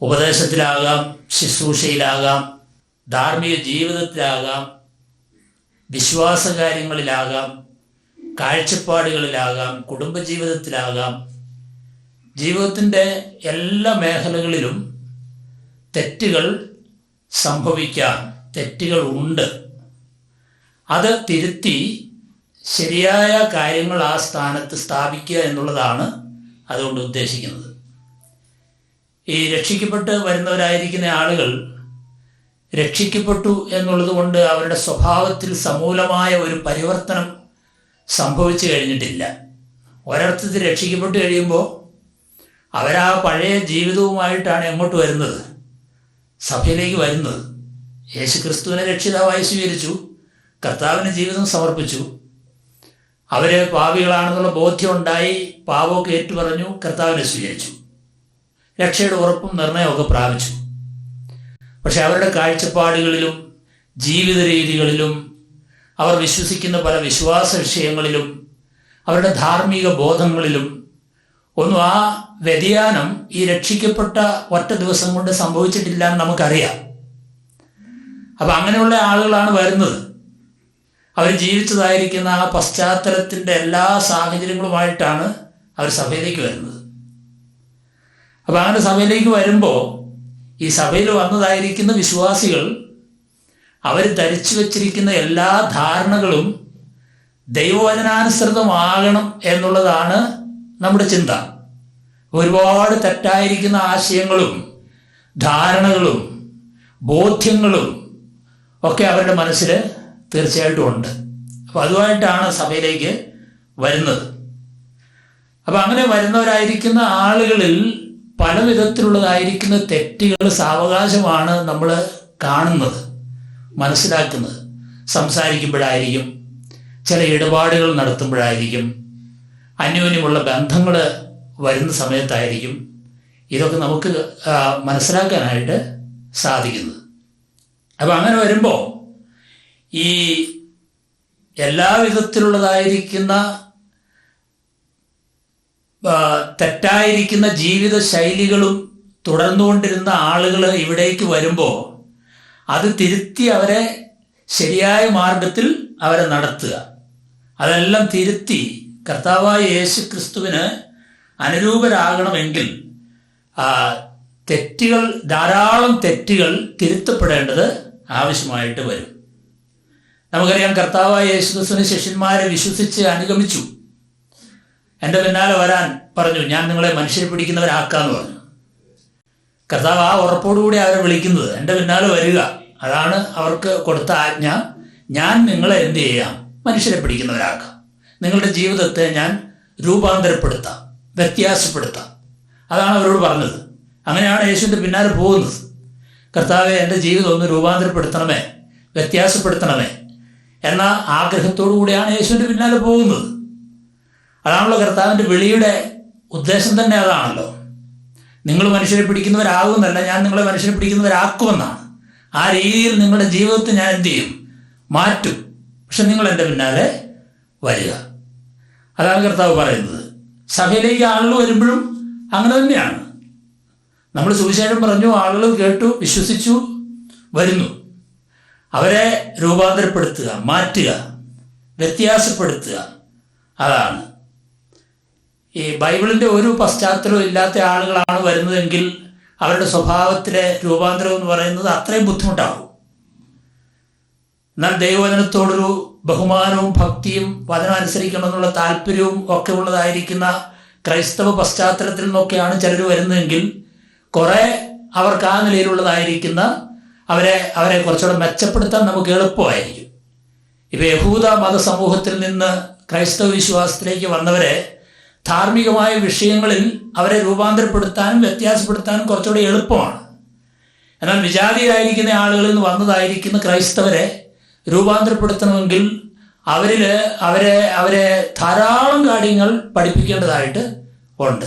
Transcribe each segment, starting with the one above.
ഉപദേശത്തിലാകാം ശുശ്രൂഷയിലാകാം ധാർമ്മിക ജീവിതത്തിലാകാം വിശ്വാസകാര്യങ്ങളിലാകാം കാഴ്ചപ്പാടുകളിലാകാം കുടുംബജീവിതത്തിലാകാം. ജീവിതത്തിന്റെ എല്ലാ മേഖലകളിലും തെറ്റുകൾ സംഭവിക്കാം തെറ്റുകൾ ഉണ്ട് അത് തിരുത്തി ശരിയായ കാര്യങ്ങൾ ആ സ്ഥാനത്ത് സ്ഥാപിക്കുക എന്നുള്ളതാണ് അതുകൊണ്ട് ഉദ്ദേശിക്കുന്നത്. ഈ രക്ഷിക്കപ്പെട്ട് വരുന്നവരായിരിക്കുന്ന ആളുകൾ രക്ഷിക്കപ്പെട്ടു എന്നുള്ളത് കൊണ്ട് അവരുടെ സ്വഭാവത്തിൽ സമൂലമായ ഒരു പരിവർത്തനം സംഭവിച്ചു കഴിഞ്ഞിട്ടില്ല. ഒരർത്ഥത്തിൽ രക്ഷിക്കപ്പെട്ട് കഴിയുമ്പോൾ അവരാ പഴയ ജീവിതവുമായിട്ടാണ് എങ്ങോട്ട് വരുന്നത്? സഭയിലേക്ക് വരുന്നത്. യേശു ക്രിസ്തുവിനെ രക്ഷിതാവായി സ്വീകരിച്ചു കർത്താവിന് ജീവിതം സമർപ്പിച്ചു. അവർ പാവികളാണെന്നുള്ള ബോധ്യം ഉണ്ടായി പാപമൊക്കെ ഏറ്റുപറഞ്ഞു കർത്താവിനെ സ്വീകരിച്ചു. രക്ഷയുടെ ഉറപ്പും നിർണയമൊക്കെ പ്രാപിച്ചു. പക്ഷെ അവരുടെ കാഴ്ചപ്പാടുകളിലും ജീവിത രീതികളിലും അവർ വിശ്വസിക്കുന്ന പല വിശ്വാസ വിഷയങ്ങളിലും അവരുടെ ധാർമ്മിക ബോധങ്ങളിലും ഒന്നും ആ വ്യതിയാനം ഈ രക്ഷിക്കപ്പെട്ട ഒറ്റ ദിവസം കൊണ്ട് സംഭവിച്ചിട്ടില്ല എന്ന് നമുക്കറിയാം. അപ്പം അങ്ങനെയുള്ള ആളുകളാണ് വരുന്നത്. അവർ ജീവിച്ചതായിരിക്കുന്ന ആ പശ്ചാത്തലത്തിന്റെ എല്ലാ സാഹചര്യങ്ങളുമായിട്ടാണ് അവർ സഭയിലേക്ക് വരുന്നത്. അപ്പം അങ്ങനെ സഭയിലേക്ക് വരുമ്പോൾ ഈ സഭയിൽ വന്നതായിരിക്കുന്ന വിശ്വാസികൾ അവർ ധരിച്ചു വച്ചിരിക്കുന്ന എല്ലാ ധാരണകളും ദൈവവചനാനുസൃതമാകണം എന്നുള്ളതാണ് നമ്മുടെ ചിന്ത. ഒരുപാട് തെറ്റായിരിക്കുന്ന ആശയങ്ങളും ധാരണകളും ബോധ്യങ്ങളും ഒക്കെ അവരുടെ മനസ്സിൽ തീർച്ചയായിട്ടും ഉണ്ട്. അപ്പോൾ അതുമായിട്ടാണ് സഭയിലേക്ക് വരുന്നത്. അപ്പം അങ്ങനെ വരുന്നവരായിരിക്കുന്ന ആളുകളിൽ പല വിധത്തിലുള്ളതായിരിക്കുന്ന തെറ്റുകൾ സാവകാശമാണ് നമ്മൾ കാണുന്നത് മനസ്സിലാക്കുന്നത്. സംസാരിക്കുമ്പോഴായിരിക്കും ചില ഇടപാടുകൾ നടത്തുമ്പോഴായിരിക്കും അന്യോന്യമുള്ള ബന്ധങ്ങൾ വരുന്ന സമയത്തായിരിക്കും ഇതൊക്കെ നമുക്ക് മനസ്സിലാക്കാനായിട്ട് സാധിക്കുന്നത്. അപ്പം അങ്ങനെ വരുമ്പോൾ ഈ എല്ലാ വിധത്തിലുള്ളതായിരിക്കുന്ന തെറ്റായിരിക്കുന്ന ജീവിത ശൈലികളും തുടർന്നുകൊണ്ടിരുന്ന ആളുകൾ ഇവിടേക്ക് വരുമ്പോൾ അത് തിരുത്തി അവരെ ശരിയായ മാർഗത്തിൽ അവരെ നടത്തുക. അതെല്ലാം തിരുത്തി കർത്താവായ യേശു ക്രിസ്തുവിന് അനുരൂപരാകണമെങ്കിൽ തെറ്റുകൾ ധാരാളം തെറ്റുകൾ തിരുത്തപ്പെടേണ്ടത് ആവശ്യമായിട്ട് വരും. നമുക്കറിയാം കർത്താവായ യേശുക്രിസ്തുവിന് ശിഷ്യന്മാരെ വിശ്വസിച്ച് അനുഗമിച്ചു. എന്റെ പിന്നാലെ വരാൻ പറഞ്ഞു ഞാൻ നിങ്ങളെ മനുഷ്യരെ പിടിക്കുന്നവരാക്കാന്ന് പറഞ്ഞു. കർത്താവ് ആ ഉറപ്പോടുകൂടി അവരെ വിളിക്കുന്നത് എന്റെ പിന്നാലെ വരിക. അതാണ് അവർക്ക് കൊടുത്ത ആജ്ഞ. ഞാൻ നിങ്ങളെ എന്ത് ചെയ്യാം? മനുഷ്യരെ പിടിക്കുന്നവരാക്കാം. നിങ്ങളുടെ ജീവിതത്തെ ഞാൻ രൂപാന്തരപ്പെടുത്താം വ്യത്യാസപ്പെടുത്താം. അതാണ് അവരോട് പറഞ്ഞത്. അങ്ങനെയാണ് യേശുവിന്റെ പിന്നാലെ പോകുന്നത്. കർത്താവെ എന്റെ ജീവിതം ഒന്ന് രൂപാന്തരപ്പെടുത്തണമേ വ്യത്യാസപ്പെടുത്തണമേ. എന്ന ആഗ്രഹത്തോടു കൂടിയാണ് യേശുവിന്റെ പിന്നാലെ പോകുന്നത്. അതാണല്ലോ കർത്താവിന്റെ വിളിയുടെ ഉദ്ദേശം തന്നെ അതാണല്ലോ. നിങ്ങൾ മനുഷ്യരെ പിടിക്കുന്നവരാകുമെന്നല്ല ഞാൻ നിങ്ങളെ മനുഷ്യരെ പിടിക്കുന്നവരാക്കുമെന്നാണ്. ആ രീതിയിൽ നിങ്ങളുടെ ജീവിതത്തെ ഞാൻ എന്ത് ചെയ്യും? മാറ്റും. പക്ഷെ നിങ്ങൾ എന്റെ പിന്നാലെ വരിക. അതാണ് കർത്താവ് പറയുന്നത്. സഭയിലേക്ക് ആളുകൾ വരുമ്പോഴും അങ്ങനെ തന്നെയാണ്. നമ്മൾ സുവിശേഷം പറഞ്ഞു ആളുകൾ കേട്ടു വിശ്വസിച്ചു വരുന്നു. അവരെ രൂപാന്തരപ്പെടുത്തുക മാറ്റുക വ്യത്യാസപ്പെടുത്തുക. അതാണ്. ഈ ബൈബിളിന്റെ ഒരു പശ്ചാത്തലവും ഇല്ലാത്ത ആളുകളാണ് വരുന്നതെങ്കിൽ അവരുടെ സ്വഭാവത്തിലെ രൂപാന്തരം എന്ന് പറയുന്നത് അത്രയും ബുദ്ധിമുട്ടാകും. എന്നാൽ ദൈവവചനത്തോടൊരു ബഹുമാനവും ഭക്തിയും വചനം അനുസരിക്കണം എന്നുള്ള താല്പര്യവും ഒക്കെ ഉള്ളതായിരിക്കുന്ന ക്രൈസ്തവ പശ്ചാത്തലത്തിൽ നിന്നൊക്കെയാണ് ചിലർ വരുന്നതെങ്കിൽ കുറേ അവർക്ക് ആ നിലയിലുള്ളതായിരിക്കുന്ന അവരെ അവരെ കുറച്ചുകൂടെ മെച്ചപ്പെടുത്താൻ നമുക്ക് എളുപ്പമായിരിക്കും. ഇപ്പം യഹൂദ മതസമൂഹത്തിൽ നിന്ന് ക്രൈസ്തവ വിശ്വാസത്തിലേക്ക് വന്നവരെ ധാർമ്മികമായ വിഷയങ്ങളിൽ അവരെ രൂപാന്തരപ്പെടുത്താനും വ്യത്യാസപ്പെടുത്താനും കുറച്ചുകൂടി എളുപ്പമാണ്. എന്നാൽ വിജാതിയായിരിക്കുന്ന ആളുകളിൽ നിന്ന് വന്നതായിരിക്കുന്ന ക്രൈസ്തവരെ രൂപാന്തരപ്പെടുത്തണമെങ്കിൽ അവരിൽ അവരെ അവരെ ധാരാളം കാര്യങ്ങൾ പഠിപ്പിക്കേണ്ടതായിട്ട് ഉണ്ട്.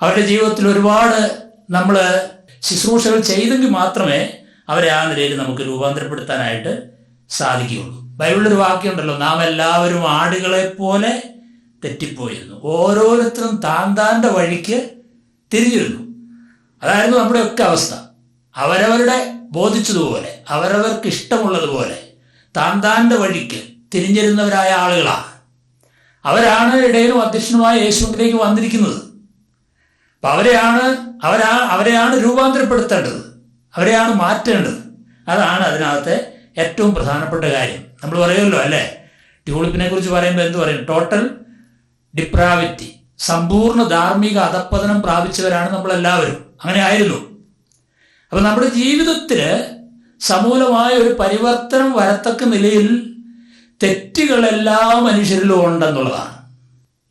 അവരുടെ ജീവിതത്തിൽ ഒരുപാട് നമ്മൾ ശുശ്രൂഷകൾ ചെയ്തെങ്കിൽ മാത്രമേ അവരെ ആ നിലയിൽ നമുക്ക് രൂപാന്തരപ്പെടുത്താനായിട്ട് സാധിക്കുകയുള്ളൂ. ബൈബിളിലൊരു വാക്യമുണ്ടല്ലോ നാം എല്ലാവരും ആടുകളെ പോലെ തെറ്റിപ്പോയിരുന്നു. ഓരോരുത്തരും താൻ താന്റെ വഴിക്ക് തിരിഞ്ഞിരുന്നു അതായിരുന്നു നമ്മുടെയൊക്കെ അവസ്ഥ. അവരവരുടെ ബോധിച്ചതുപോലെ അവരവർക്ക് ഇഷ്ടമുള്ളതുപോലെ താൻ താന്റെ വഴിക്ക് തിരിഞ്ഞിരുന്നവരായ ആളുകളാണ്. അവരാണ് ഇടയിലും അധ്യക്ഷനുമായ യേശുവിലേക്ക് വന്നിരിക്കുന്നത്. അപ്പം അവരെയാണ് അവരാ അവരെയാണ് രൂപാന്തരപ്പെടുത്തേണ്ടത്. അവരെയാണ് മാറ്റേണ്ടത്. അതാണ് അതിനകത്തെ ഏറ്റവും പ്രധാനപ്പെട്ട കാര്യം. നമ്മൾ പറയുമല്ലോ അല്ലേ? ട്യൂളിപ്പിനെ കുറിച്ച് പറയുമ്പോൾ എന്ത് പറയും? ടോട്ടൽ ഡിപ്രാവിറ്റി സമ്പൂർണ ധാർമ്മിക അധപ്പതനം പ്രാപിച്ചവരാണ് നമ്മളെല്ലാവരും. അങ്ങനെ ആയിരുന്നു. അപ്പൊ നമ്മുടെ ജീവിതത്തിൽ സമൂലമായ ഒരു പരിവർത്തനം വരത്തക്ക നിലയിൽ തെറ്റുകൾ എല്ലാ മനുഷ്യരിലും ഉണ്ടെന്നുള്ളതാണ്.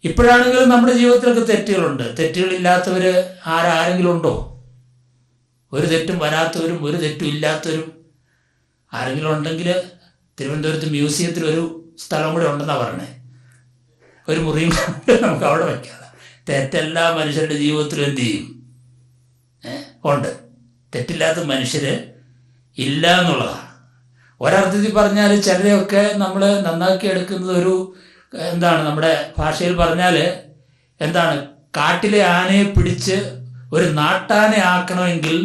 ഇപ്പോഴാണെങ്കിലും നമ്മുടെ ജീവിതത്തിലൊക്കെ തെറ്റുകളുണ്ട്. തെറ്റുകളില്ലാത്തവർ ആരാരെങ്കിലും ഉണ്ടോ? ഒരു തെറ്റും വരാത്തവരും ഒരു തെറ്റും ഇല്ലാത്തവരും ആരെങ്കിലും ഉണ്ടെങ്കിൽ തിരുവനന്തപുരത്ത് മ്യൂസിയത്തിൽ ഒരു സ്ഥലം കൂടെ ഉണ്ടെന്നാണ് പറഞ്ഞത് ഒരു മുറിയും നമുക്ക് അവിടെ വയ്ക്കാതെ തെറ്റെല്ലാ മനുഷ്യരുടെ ജീവിതത്തിലും എന്ത് ചെയ്യും? ഉണ്ട്. തെറ്റില്ലാത്ത മനുഷ്യർ ഇല്ല എന്നുള്ളതാണ്. ഒരർത്ഥത്തിൽ പറഞ്ഞാൽ ചിലരെയൊക്കെ നമ്മൾ നന്നാക്കി എടുക്കുന്നത് ഒരു എന്താണ് നമ്മുടെ ഭാഷയിൽ പറഞ്ഞാൽ എന്താണ്? കാട്ടിലെ ആനയെ പിടിച്ച് ഒരു നാട്ടാനെ ആക്കണമെങ്കിൽ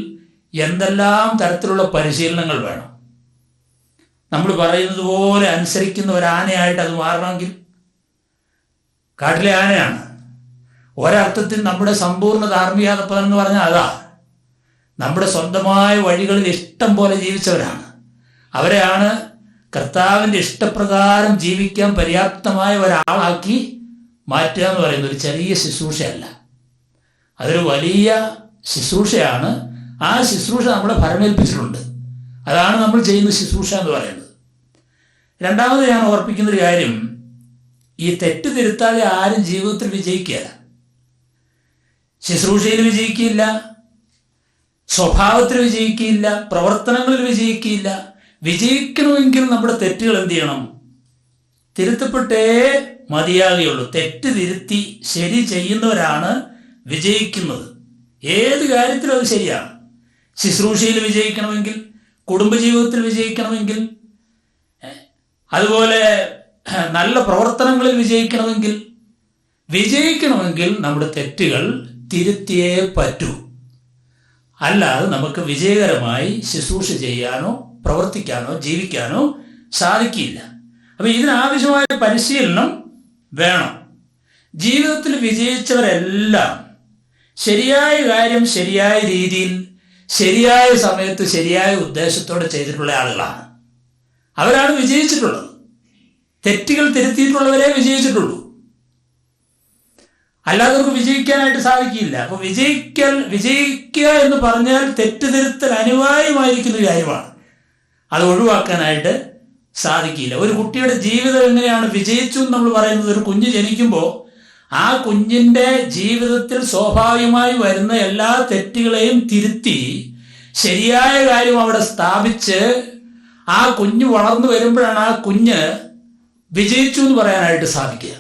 എന്തെല്ലാം തരത്തിലുള്ള പരിശീലനങ്ങൾ വേണം? നമ്മൾ പറയുന്നത് പോലെ അനുസരിക്കുന്ന ഒരു ആനയായിട്ട് അത് മാറണമെങ്കിൽ കാട്ടിലെ ആനയാണ്. ഒരർത്ഥത്തിൽ നമ്മുടെ സമ്പൂർണ ധാർമ്മികത എന്ന് പറഞ്ഞാൽ അതാ. നമ്മുടെ സ്വന്തമായ വഴികളിൽ ഇഷ്ടം പോലെ ജീവിച്ചവരാണ്. അവരെയാണ് കർത്താവിന്റെ ഇഷ്ടപ്രകാരം ജീവിക്കാൻ പര്യാപ്തമായ ഒരാളാക്കി മാറ്റുക എന്ന് പറയുന്നത് ഒരു ചെറിയ ശുശ്രൂഷയല്ല. അതൊരു വലിയ ശുശ്രൂഷയാണ്. ആ ശുശ്രൂഷ നമ്മളെ ഭരമേൽപ്പിച്ചിട്ടുണ്ട്. അതാണ് നമ്മൾ ചെയ്യുന്ന ശുശ്രൂഷ എന്ന് പറയുന്നത്. രണ്ടാമത് ഞാൻ ഓർപ്പിക്കുന്ന ഒരു കാര്യം ഈ തെറ്റ് തിരുത്താതെ ആരും ജീവിതത്തിൽ വിജയിക്കുകയില്ല ശുശ്രൂഷയിൽ വിജയിക്കില്ല സ്വഭാവത്തിൽ വിജയിക്കില്ല പ്രവർത്തനങ്ങളിൽ വിജയിക്കില്ല വിജയിക്കണമെങ്കിൽ നമ്മുടെ തെറ്റുകൾ എന്ത് ചെയ്യണം? തിരുത്തപ്പെട്ടേ മതിയാകുകയുള്ളൂ. തെറ്റ് തിരുത്തി ശരി ചെയ്യുന്നവരാണ് വിജയിക്കുന്നത്. ഏത് കാര്യത്തിലും അത് ശരിയാണ്. ശുശ്രൂഷയിൽ വിജയിക്കണമെങ്കിൽ കുടുംബജീവിതത്തിൽ വിജയിക്കണമെങ്കിൽ അതുപോലെ നല്ല പ്രവർത്തനങ്ങളിൽ വിജയിക്കണമെങ്കിൽ വിജയിക്കണമെങ്കിൽ നമ്മുടെ തെറ്റുകൾ തിരുത്തിയേ പറ്റൂ. അല്ലാതെ നമുക്ക് വിജയകരമായി ശുശ്രൂഷ ചെയ്യാനോ പ്രവർത്തിക്കാനോ ജീവിക്കാനോ സാധിക്കില്ല. അപ്പം ഇതിനാവശ്യമായ പരിശീലനം വേണം. ജീവിതത്തിൽ വിജയിച്ചവരെല്ലാം ശരിയായ കാര്യം ശരിയായ രീതിയിൽ ശരിയായ സമയത്ത് ശരിയായ ഉദ്ദേശത്തോടെ ചെയ്തിട്ടുള്ള ആളുകളാണ്. അവരാണ് വിജയിച്ചിട്ടുള്ളത്. തെറ്റുകൾ തിരുത്തിയിട്ടുള്ളവരെ വിജയിച്ചിട്ടുള്ളൂ. അല്ലാത്തവർക്ക് വിജയിക്കാനായിട്ട് സാധിക്കില്ല. അപ്പൊ വിജയിക്കൽ വിജയിക്കുക എന്ന് പറഞ്ഞാൽ തെറ്റ് തിരുത്തൽ അനിവാര്യമായിരിക്കുന്ന കാര്യമാണ്. അത് ഒഴിവാക്കാനായിട്ട് സാധിക്കില്ല. ഒരു കുട്ടിയുടെ ജീവിതം എങ്ങനെയാണ്? വിജയിച്ചു എന്ന് നമ്മൾ പറയുന്നത് ഒരു കുഞ്ഞ് ജനിക്കുമ്പോൾ ആ കുഞ്ഞിന്റെ ജീവിതത്തിൽ സ്വാഭാവികമായി വരുന്ന എല്ലാ തെറ്റുകളെയും തിരുത്തി ശരിയായ കാര്യം അവിടെ സ്ഥാപിച്ച് ആ കുഞ്ഞ് വളർന്നു വരുമ്പോഴാണ് ആ കുഞ്ഞ് വിജയിച്ചു എന്ന് പറയാനായിട്ട് സാധിക്കുക.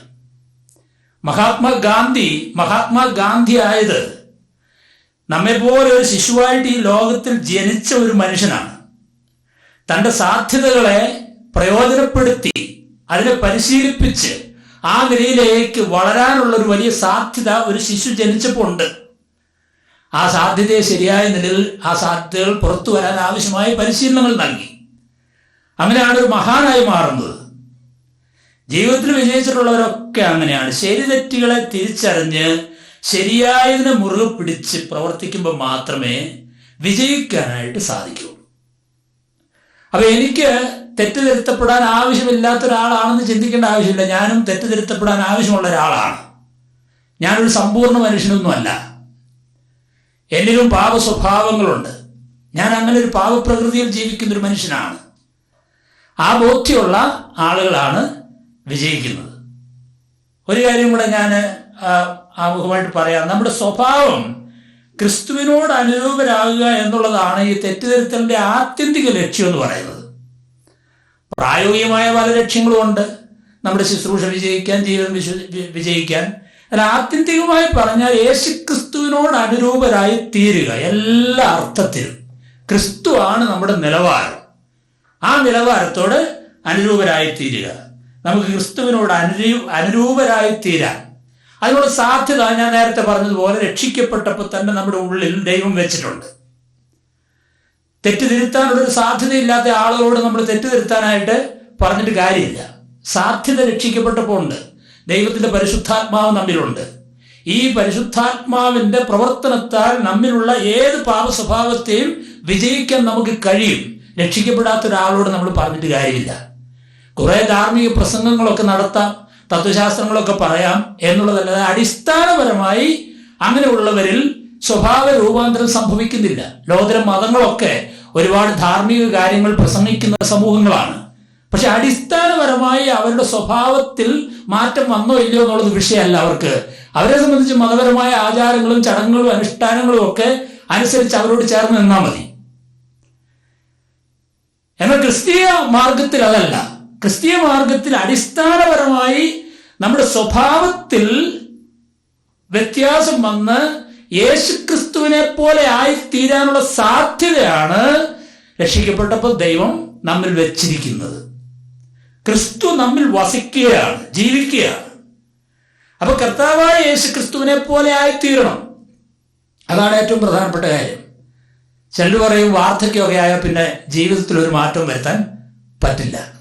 മഹാത്മാഗാന്ധി മഹാത്മാഗാന്ധി ആയത് നമ്മെപ്പോലെ ഒരു ശിശുവായിട്ട് ഈ ലോകത്തിൽ ജനിച്ച ഒരു മനുഷ്യനാണ്. തന്റെ സാധ്യതകളെ പ്രയോജനപ്പെടുത്തി അതിനെ പരിശീലിപ്പിച്ച് ആ നിലയിലേക്ക് വളരാനുള്ള ഒരു വലിയ സാധ്യത ഒരു ശിശു ജനിച്ചപ്പോൾ ഉണ്ട്. ആ സാധ്യതയെ ശരിയായ നിലയിൽ ആ സാധ്യതകൾ പുറത്തു വരാൻ ആവശ്യമായ പരിശീലനങ്ങൾ നൽകി. അങ്ങനെയാണ് ഒരു മഹാനായി മാറുന്നത്. ജീവിതത്തിൽ വിജയിച്ചിട്ടുള്ളവരൊക്കെ അങ്ങനെയാണ്. ശരി തെറ്റുകളെ തിരിച്ചറിഞ്ഞ് ശരിയായതിനെ മുറുകെ പിടിച്ച് പ്രവർത്തിക്കുമ്പോൾ മാത്രമേ വിജയിക്കാനായിട്ട് സാധിക്കൂ. അപ്പൊ എനിക്ക് തെറ്റ് തിരുത്തപ്പെടാൻ ആവശ്യമില്ലാത്ത ഒരാളാണെന്ന് ചിന്തിക്കേണ്ട ആവശ്യമില്ല. ഞാനും തെറ്റ് തിരുത്തപ്പെടാൻ ആവശ്യമുള്ള ഒരാളാണ്. ഞാനൊരു സമ്പൂർണ മനുഷ്യനൊന്നുമല്ല. എന്നിലും പാപ സ്വഭാവങ്ങളുണ്ട് ഞാൻ അങ്ങനെ ഒരു പാപപ്രകൃതിയിൽ ജീവിക്കുന്ന ഒരു മനുഷ്യനാണ്. ആ ബോധ്യമുള്ള ആളുകളാണ് വിജയിക്കുന്നത്. ഒരു കാര്യം കൂടെ ഞാൻ ആമുഖമായിട്ട് പറയാം. നമ്മുടെ സ്വഭാവം ക്രിസ്തുവിനോട് അനുരൂപരാകുക എന്നുള്ളതാണ് ഈ തെറ്റിദ്ധരുത്തലിന്റെ ആത്യന്തിക ലക്ഷ്യം എന്ന് പറയുന്നത്. പ്രായോഗികമായ പല ലക്ഷ്യങ്ങളും ഉണ്ട്. നമ്മുടെ ശുശ്രൂഷ വിജയിക്കാൻ ജീവൻ വിശ്വ- വിജയിക്കാൻ. അല്ല ആത്യന്തികമായി പറഞ്ഞാൽ യേശു ക്രിസ്തുവിനോട് അനുരൂപരായി തീരുക എല്ലാ അർത്ഥത്തിലും. ക്രിസ്തു ആണ് നമ്മുടെ നിലവാരം. ആ നിലവാരത്തോട് അനുരൂപരായി തീരുക. നമുക്ക് ക്രിസ്തുവിനോട് അനുരൂ അനുരൂപരായി തീരാൻ അതിനുള്ള സാധ്യത ഞാൻ നേരത്തെ പറഞ്ഞതുപോലെ രക്ഷിക്കപ്പെട്ടപ്പോൾ തന്നെ നമ്മുടെ ഉള്ളിൽ ദൈവം വെച്ചിട്ടുണ്ട്. തെറ്റ് തിരുത്താനുള്ളൊരു സാധ്യതയില്ലാത്ത ആളുകളോട് നമ്മൾ തെറ്റ് തിരുത്താനായിട്ട് പറഞ്ഞിട്ട് കാര്യമില്ല. സാധ്യത രക്ഷിക്കപ്പെട്ടപ്പോൾ ഉണ്ട് ദൈവത്തിന്റെ പരിശുദ്ധാത്മാവ് നമ്മിലുണ്ട്. ഈ പരിശുദ്ധാത്മാവിന്റെ പ്രവർത്തനത്താൽ നമ്മിലുള്ള ഏത് പാപ സ്വഭാവത്തെയും വിജയിക്കാൻ നമുക്ക് കഴിയും. രക്ഷിക്കപ്പെടാത്ത ഒരാളോട് നമ്മൾ പറഞ്ഞിട്ട് കാര്യമില്ല. കുറെ ധാർമ്മിക പ്രസംഗങ്ങളൊക്കെ നടത്താം തത്വശാസ്ത്രങ്ങളൊക്കെ പറയാം എന്നുള്ളതല്ലാതെ അടിസ്ഥാനപരമായി അങ്ങനെയുള്ളവരിൽ സ്വഭാവ രൂപാന്തരം സംഭവിക്കുന്നില്ല. ലോകത്തിലെ മതങ്ങളൊക്കെ ഒരുപാട് ധാർമ്മിക കാര്യങ്ങൾ പ്രസംഗിക്കുന്ന സമൂഹങ്ങളാണ്. പക്ഷെ അടിസ്ഥാനപരമായി അവരുടെ സ്വഭാവത്തിൽ മാറ്റം വന്നോ ഇല്ലയോ എന്നുള്ളത് വിഷയമല്ല അവർക്ക്. അവരെ സംബന്ധിച്ച് മതപരമായ ആചാരങ്ങളും ചടങ്ങുകളും അനുഷ്ഠാനങ്ങളും ഒക്കെ അനുസരിച്ച് അവരോട് ചേർന്ന് നിന്നാൽ മതി. എന്നാൽ ക്രിസ്തീയ മാർഗത്തിൽ അതല്ല. ക്രിസ്തീയ മാർഗത്തിൽ അടിസ്ഥാനപരമായി നമ്മുടെ സ്വഭാവത്തിൽ വ്യത്യാസം വന്ന് യേശുക്രിസ്തുവിനെ പോലെ ആയിത്തീരാനുള്ള സാധ്യതയാണ് രക്ഷിക്കപ്പെട്ടപ്പോൾ ദൈവം നമ്മിൽ വെച്ചിരിക്കുന്നത്. ക്രിസ്തു നമ്മിൽ വസിക്കുകയാണ് ജീവിക്കുകയാണ്. അപ്പൊ കർത്താവായ യേശു ക്രിസ്തുവിനെ പോലെ ആയിത്തീരണം. അതാണ് ഏറ്റവും പ്രധാനപ്പെട്ട കാര്യം. ചിലർ പറയും വാർദ്ധക്യമൊക്കെ ആയാൽ പിന്നെ ജീവിതത്തിൽ ഒരു മാറ്റം വരുത്താൻ പറ്റില്ല.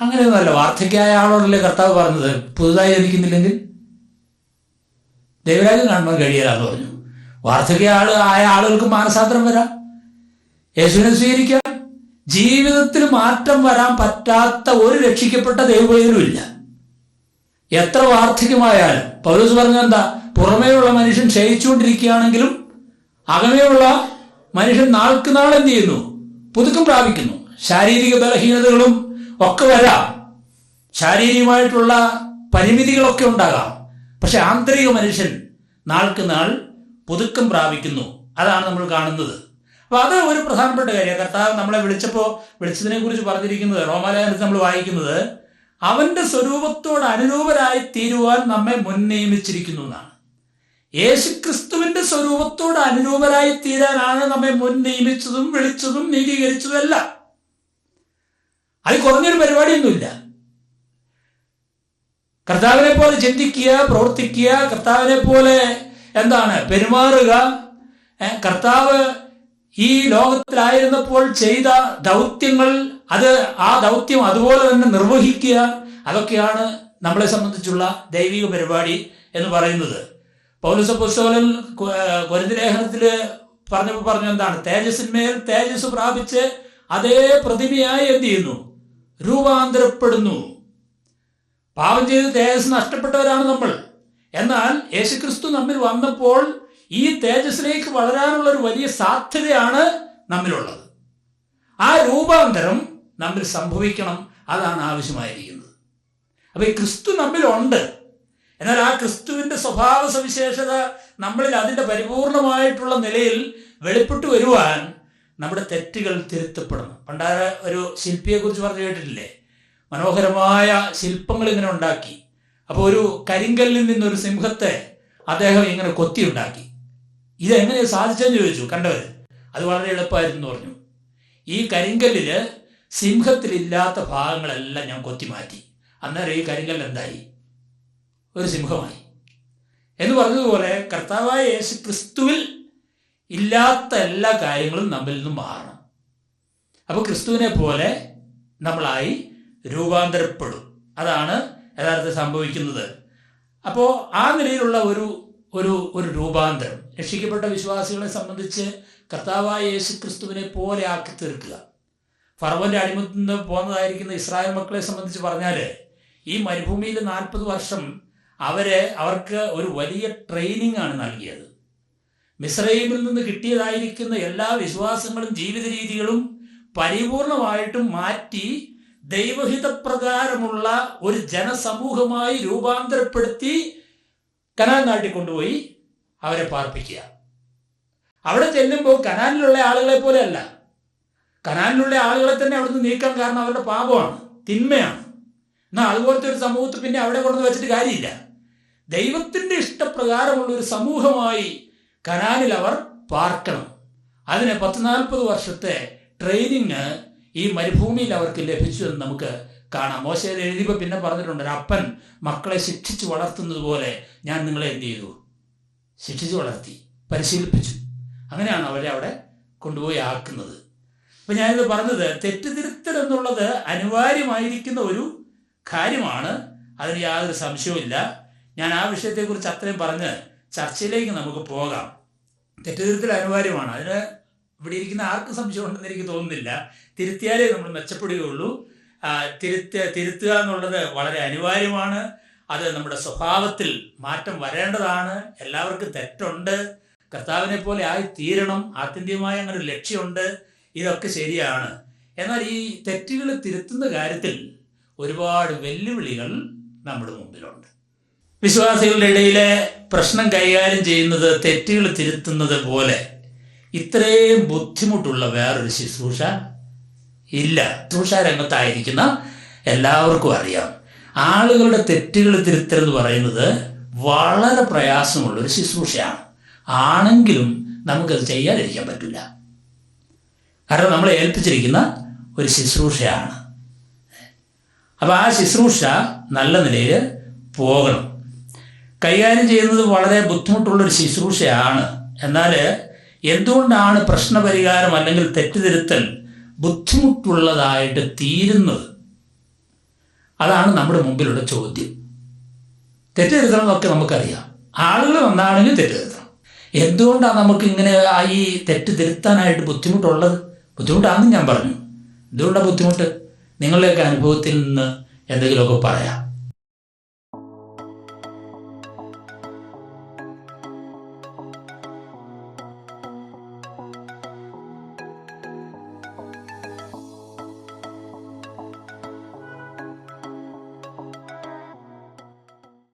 അങ്ങനെയൊന്നുമല്ല വാർദ്ധക്യായ ആളോടല്ലേ കർത്താവ് പറഞ്ഞത്? പുതുതായി ജനിക്കുന്നില്ലെങ്കിൽ? ദൈവരാജ്യം കാണുമ്പോൾ കഴിയില്ലാന്ന് പറഞ്ഞു. വാർദ്ധക്യ ആൾ ആയ ആളുകൾക്ക് മാനസാന്തരം വരാം. യേശുവിനെ സ്വീകരിക്കാം. ജീവിതത്തിൽ മാറ്റം വരാൻ പറ്റാത്ത ഒരു രക്ഷിക്കപ്പെട്ട ദൈവവൈദ്യനും ഇല്ല. എത്ര വാർദ്ധക്യമായാലും. പൗലോസ് പറഞ്ഞ എന്താ? പുറമേയുള്ള മനുഷ്യൻ ക്ഷയിച്ചുകൊണ്ടിരിക്കുകയാണെങ്കിലും അകമേയുള്ള മനുഷ്യൻ നാൾക്ക് നാൾ എന്ത് ചെയ്യുന്നു? പുതുക്കം പ്രാപിക്കുന്നു. ശാരീരിക ബലഹീനതകളും ഒക്കെ വരാം. ശാരീരികമായിട്ടുള്ള പരിമിതികളൊക്കെ ഉണ്ടാകാം. പക്ഷെ ആന്തരിക മനുഷ്യൻ നാൾക്ക് നാൾ പുതുക്കം പ്രാപിക്കുന്നു. അതാണ് നമ്മൾ കാണുന്നത്. അപ്പൊ അത് ഒരു പ്രധാനപ്പെട്ട കാര്യം. കർത്താവ് നമ്മളെ വിളിച്ചപ്പോൾ വിളിച്ചതിനെ കുറിച്ച് പറഞ്ഞിരിക്കുന്നത് റോമാലയത്തിൽ നമ്മൾ വായിക്കുന്നത് അവന്റെ സ്വരൂപത്തോട് അനുരൂപരായി തീരുവാൻ നമ്മെ മുൻ നിയമിച്ചിരിക്കുന്നു എന്നാണ്. യേശുക്രിസ്തുവിന്റെ സ്വരൂപത്തോട് അനുരൂപരായി തീരാനാണ് നമ്മെ മുൻ നിയമിച്ചതും വിളിച്ചതും നീതീകരിച്ചതും എല്ലാം അത് കുറഞ്ഞൊരു പരിപാടിയൊന്നുമില്ല. കർത്താവിനെ പോലെ ചിന്തിക്കുക പ്രവർത്തിക്കുക കർത്താവിനെ പോലെ എന്താണ് പെരുമാറുക കർത്താവ് ഈ ലോകത്തിലായിരുന്നപ്പോൾ ചെയ്ത ദൗത്യങ്ങൾ അത് ആ ദൗത്യം അതുപോലെ തന്നെ നിർവഹിക്കുക അതൊക്കെയാണ് നമ്മളെ സംബന്ധിച്ചുള്ള ദൈവിക പരിപാടി എന്ന് പറയുന്നത്. പൗലസ പുസ്തകത്തിൽ കുരന്തലേഖനത്തിൽ പറഞ്ഞപ്പോൾ പറഞ്ഞു എന്താണ്? തേജസ്സിന്മേൽ തേജസ് പ്രാപിച്ച് അതേ പ്രതിമയായി എന്ത് ചെയ്യുന്നു? രൂപാന്തരപ്പെടുന്നു. പാപം ചെയ്ത് തേജസ് നഷ്ടപ്പെട്ടവരാണ് നമ്മൾ. എന്നാൽ യേശുക്രിസ്തു നമ്മിൽ വന്നപ്പോൾ ഈ തേജസ്സിലേക്ക് വളരാനുള്ള ഒരു വലിയ സാധ്യതയാണ് നമ്മിലുള്ളത്. ആ രൂപാന്തരം നമ്മിൽ സംഭവിക്കണം അതാണ് ആവശ്യമായിരിക്കുന്നത്. അപ്പൊ ഈ ക്രിസ്തു നമ്മിലുണ്ട്. എന്നാൽ ആ ക്രിസ്തുവിന്റെ സ്വഭാവ സവിശേഷത നമ്മളിൽ അതിന്റെ പരിപൂർണമായിട്ടുള്ള നിലയിൽ വെളിപ്പെട്ടു വരുവാൻ നമ്മുടെ തെറ്റുകൾ തിരുത്തപ്പെടണം. പണ്ടാര ഒരു ശില്പിയെ കുറിച്ച് പറഞ്ഞു കേട്ടിട്ടില്ലേ? മനോഹരമായ ശില്പങ്ങൾ ഇങ്ങനെ ഉണ്ടാക്കി. അപ്പോൾ ഒരു കരിങ്കല്ലിൽ നിന്നൊരു സിംഹത്തെ അദ്ദേഹം ഇങ്ങനെ കൊത്തി കൊത്തിയുണ്ടാക്കി. ഇതെങ്ങനെ സാധിച്ചെന്ന് ചോദിച്ചു കണ്ടവർ അത് വളരെ എളുപ്പമായിരുന്നു പറഞ്ഞു. ഈ കരിങ്കല്ലിൽ സിംഹത്തിലില്ലാത്ത ഭാഗങ്ങളെല്ലാം ഞാൻ കൊത്തി മാറ്റി അന്നേരം ഈ കരിങ്കല്ല് എന്തായി? ഒരു സിംഹമായി. എന്ന് പറഞ്ഞതുപോലെ കർത്താവായ യേശു ക്രിസ്തുവിൽ ഇല്ലാത്ത എല്ലാ കാര്യങ്ങളും നമ്മിൽ നിന്നും മാറണം. അപ്പോൾ ക്രിസ്തുവിനെ പോലെ നമ്മളായി രൂപാന്തരപ്പെടും. അതാണ് യഥാർത്ഥത്തിൽ സംഭവിക്കുന്നത്. അപ്പോൾ ആ നിലയിലുള്ള ഒരു ഒരു ഒരു രൂപാന്തരം രക്ഷിക്കപ്പെട്ട വിശ്വാസികളെ സംബന്ധിച്ച് കർത്താവായ യേശു ക്രിസ്തുവിനെ പോലെ ആക്കി തീർക്കുക. ഫറവന്റെ അടിമത്തിൽ നിന്ന് പോകുന്നതായിരിക്കുന്ന ഇസ്രായേൽ മക്കളെ സംബന്ധിച്ച് പറഞ്ഞാൽ ഈ മരുഭൂമിയിൽ നാൽപ്പത് വർഷം അവരെ അവർക്ക് ഒരു വലിയ ട്രെയിനിങ് ആണ് നൽകിയത്. മിസ്രൈമിൽ നിന്ന് കിട്ടിയതായിരിക്കുന്ന എല്ലാ വിശ്വാസങ്ങളും ജീവിത രീതികളും പരിപൂർണമായിട്ടും മാറ്റി ദൈവഹിതപ്രകാരമുള്ള ഒരു ജനസമൂഹമായി രൂപാന്തരപ്പെടുത്തി കനാൻ നാട്ടിൽ കൊണ്ടുപോയി അവരെ പാർപ്പിക്കുക. അവിടെ ചെല്ലുമ്പോൾ കനാനിലുള്ള ആളുകളെ പോലെയല്ല. കനാനിലുള്ള ആളുകളെ തന്നെ അവിടുന്ന് നീക്കാൻ കാരണം അവരുടെ പാപമാണ് തിന്മയാണ്. എന്നാൽ അതുപോലത്തെ ഒരു സമൂഹത്തെ പിന്നെ അവിടെ കൊണ്ടു വെച്ചിട്ട് കാര്യമില്ല. ദൈവത്തിന്റെ ഇഷ്ടപ്രകാരമുള്ള ഒരു സമൂഹമായി കനാനിൽ അവർ പാർക്കണം. അതിന് പത്ത് നാൽപ്പത് വർഷത്തെ ട്രെയിനിങ് ഈ മരുഭൂമിയിൽ അവർക്ക് ലഭിച്ചു എന്ന് നമുക്ക് കാണാം. മോശയിൽ എഴുതിയപ്പോൾ പിന്നെ പറഞ്ഞിട്ടുണ്ട് അപ്പൻ മക്കളെ ശിക്ഷിച്ചു വളർത്തുന്നത് പോലെ ഞാൻ നിങ്ങളെ എന്ത് ചെയ്തു? ശിക്ഷിച്ചു വളർത്തി പരിശീലിപ്പിച്ചു. അങ്ങനെയാണ് അവരെ അവിടെ കൊണ്ടുപോയി ആക്കുന്നത്. അപ്പം ഞാനിത് പറഞ്ഞത് തെറ്റുതിരുത്തൽ എന്നുള്ളത് അനിവാര്യമായിരിക്കുന്ന ഒരു കാര്യമാണ്. അതിന് യാതൊരു സംശയവുമില്ല. ഞാൻ ആ വിഷയത്തെക്കുറിച്ച് അത്രയും പറഞ്ഞ് ചർച്ചയിലേക്ക് നമുക്ക് പോകാം. തെറ്റുതിരുത്തൽ അനിവാര്യമാണ്. അതിന് ഇവിടെ ഇരിക്കുന്ന ആർക്കും സംശയം ഉണ്ടെന്ന് എനിക്ക് തോന്നുന്നില്ല. തിരുത്തിയാലേ നമ്മൾ മെച്ചപ്പെടുകയുള്ളൂ. തിരുത്ത തിരുത്തുക എന്നുള്ളത് വളരെ അനിവാര്യമാണ്. അത് നമ്മുടെ സ്വഭാവത്തിൽ മാറ്റം വരേണ്ടതാണ്. എല്ലാവർക്കും തെറ്റുണ്ട്. കർത്താവിനെ പോലെ ആയി തീരണം. ആത്യന്തികമായ അങ്ങനെ ഒരു ലക്ഷ്യമുണ്ട്. ഇതൊക്കെ ശരിയാണ്. എന്നാൽ ഈ തെറ്റുകൾ തിരുത്തുന്ന കാര്യത്തിൽ ഒരുപാട് വെല്ലുവിളികൾ നമ്മുടെ മുമ്പിലുണ്ട്. വിശ്വാസികളുടെ ഇടയിലെ പ്രശ്നം കൈകാര്യം ചെയ്യുന്നത് തെറ്റുകൾ തിരുത്തുന്നത് പോലെ ഇത്രയും ബുദ്ധിമുട്ടുള്ള വേറൊരു ശുശ്രൂഷ ഇല്ല. ശുശ്രൂഷ രംഗത്തായിരിക്കുന്ന എല്ലാവർക്കും അറിയാം. ആളുകളുടെ തെറ്റുകൾ തിരുത്തൽ എന്ന് പറയുന്നത് വളരെ പ്രയാസമുള്ള ഒരു ശുശ്രൂഷയാണ്. ആണെങ്കിലും നമുക്കത് ചെയ്യാതിരിക്കാൻ പറ്റില്ല. കാരണം നമ്മളെ ഏൽപ്പിച്ചിരിക്കുന്ന ഒരു ശുശ്രൂഷയാണ്. അപ്പോൾ ആ ശുശ്രൂഷ നല്ല നിലയിൽ പോകണം. കൈകാര്യം ചെയ്യുന്നത് വളരെ ബുദ്ധിമുട്ടുള്ളൊരു ശുശ്രൂഷയാണ്. എന്നാൽ എന്തുകൊണ്ടാണ് പ്രശ്നപരിഹാരം അല്ലെങ്കിൽ തെറ്റുതിരുത്തൽ ബുദ്ധിമുട്ടുള്ളതായിട്ട് തീരുന്നത്? അതാണ് നമ്മുടെ മുമ്പിലുള്ള ചോദ്യം. തെറ്റുതിരുത്തണം എന്നൊക്കെ നമുക്കറിയാം. ആളുകൾ വന്നാണെങ്കിൽ തെറ്റുതിരുത്തണം. എന്തുകൊണ്ടാണ് നമുക്ക് ഇങ്ങനെ ഈ തെറ്റ് തിരുത്താനായിട്ട് ബുദ്ധിമുട്ടുള്ളത്? ബുദ്ധിമുട്ടാണെന്ന് ഞാൻ പറഞ്ഞു. എന്തുകൊണ്ടാണ് ബുദ്ധിമുട്ട്? നിങ്ങളുടെയൊക്കെ അനുഭവത്തിൽ നിന്ന് എന്തെങ്കിലുമൊക്കെ പറയാം.